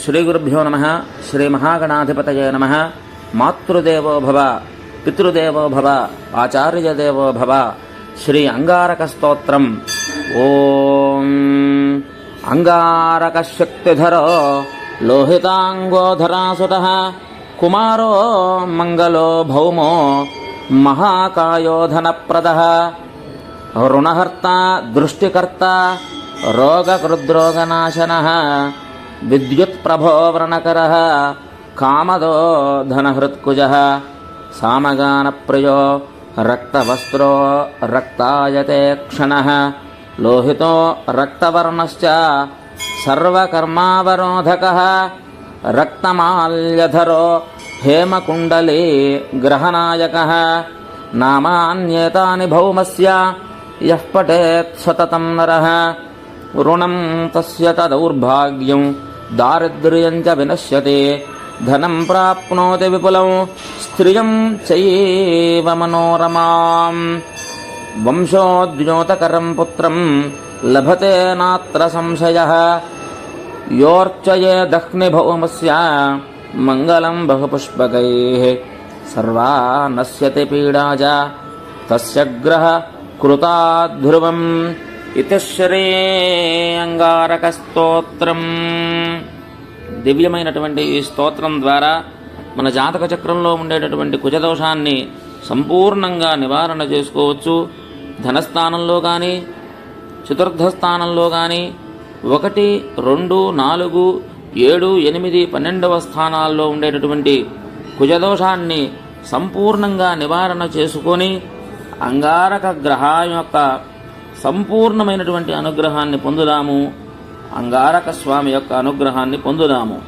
శ్రీ గురుభ్యో నమ శ్రీ మహాగణాధిపతయ నమ మాతృదేవో భవ పితృదేవో భవ ఆచార్యదేవో భవ శ్రీ అంగారక స్తోత్రం ఓం అంగారక శక్తిధరో లోహితాంగోధరాసుత కుమారో మంగళో భౌమో మహాకాయోధనప్రద. రుణహర్త దృష్టికర్త రోగకృద్రోగనాశన విద్యుత్ప్రభో వ్రణకర కామదో ధనహృత్కుజ సామగానప్రియో రక్తవస్త్రో రక్తాయతే క్షణ లోహితో రక్తవర్ణశ్చ సర్వకర్మావరోధక రక్తమాల్యధరో హేమకుండలీ గ్రహనాయక నామాన్యేతాని భౌమస్య యః పఠేత్ సతతం నర రుణం తస్య తదౌర్భాగ్యం దారిద్ర్యం చ వినశ్యతే. ధనం ప్రాప్నోతి విపులం. స్త్రియం చయేవ మనోరమాం. వంశోద్యోతకరం పుత్రం. లభతే నాత్ర సంశయ. యోర్చయే దహ్నిభౌమస్య మంగళం బహుపుష్పకై. సర్వా నశ్యతి పీడాజ తస్య గ్రహ కృతాధ్రువం ఇతశ్రేయంగారక స్తోత్రం దివ్యమైనటువంటి ఈ స్తోత్రం ద్వారా మన జాతక చక్రంలో ఉండేటటువంటి కుజదోషాన్ని సంపూర్ణంగా నివారణ చేసుకోవచ్చు. ధనస్థానంలో కానీ చతుర్థ స్థానంలో కానీ ఒకటి రెండు నాలుగు ఏడు ఎనిమిది పన్నెండవ స్థానాల్లో ఉండేటటువంటి కుజదోషాన్ని సంపూర్ణంగా నివారణ చేసుకొని అంగారక గ్రహం యొక్క సంపూర్ణమైనటువంటి అనుగ్రహాన్ని పొందుదాము. అంగారక స్వామి యొక్క అనుగ్రహాన్ని పొందుదాము.